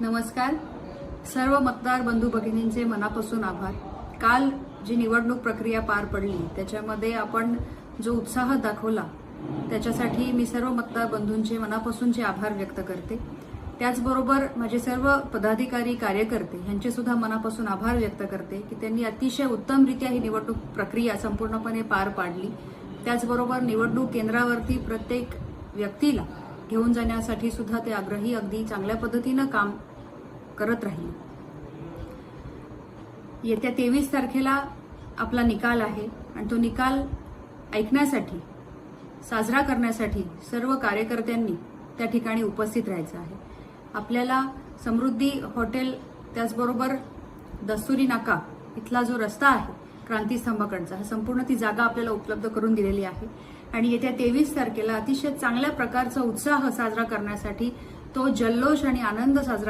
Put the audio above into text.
नमस्कार. सर्व मतदार बंधू भगिनींचे मनापासून आभार. काल जी निवडणूक प्रक्रिया पार पडली त्याच्यामध्ये आपण जो उत्साह दाखवला त्याच्यासाठी मी सर्व मतदार बंधूंचे मनापासूनचे आभार व्यक्त करते. त्याचबरोबर माझे सर्व पदाधिकारी कार्यकर्ते यांचे सुद्धा मनापासून आभार व्यक्त करते की त्यांनी अतिशय उत्तमरित्या ही निवडणूक प्रक्रिया संपूर्णपणे पार पाडली. त्याचबरोबर निवडणूक केंद्रावरती प्रत्येक व्यक्तीला घेऊन जाण्यासाठी सुद्धा ते आग्रही अगदी चांगल्या पद्धतीनं काम करत राहिले. येत्या तेवीस तारखेला आपला निकाल आहे आणि तो निकाल ऐकण्यासाठी साजरा करण्यासाठी सर्व कार्यकर्त्यांनी त्या ठिकाणी उपस्थित राहायचं आहे. आपल्याला समृद्धी हॉटेल त्याचबरोबर दस्तुरी नाका इथला जो रस्ता आहे क्रांतीस्तंभाकडचा हा संपूर्ण ती जागा आपल्याला उपलब्ध करून दिलेली आहे. आणि येत्या तेवीस तारखेला अतिशय चांगल्या प्रकारचा उत्साह साजरा करण्यासाठी तो जल्लोष आणि आनंद साजरा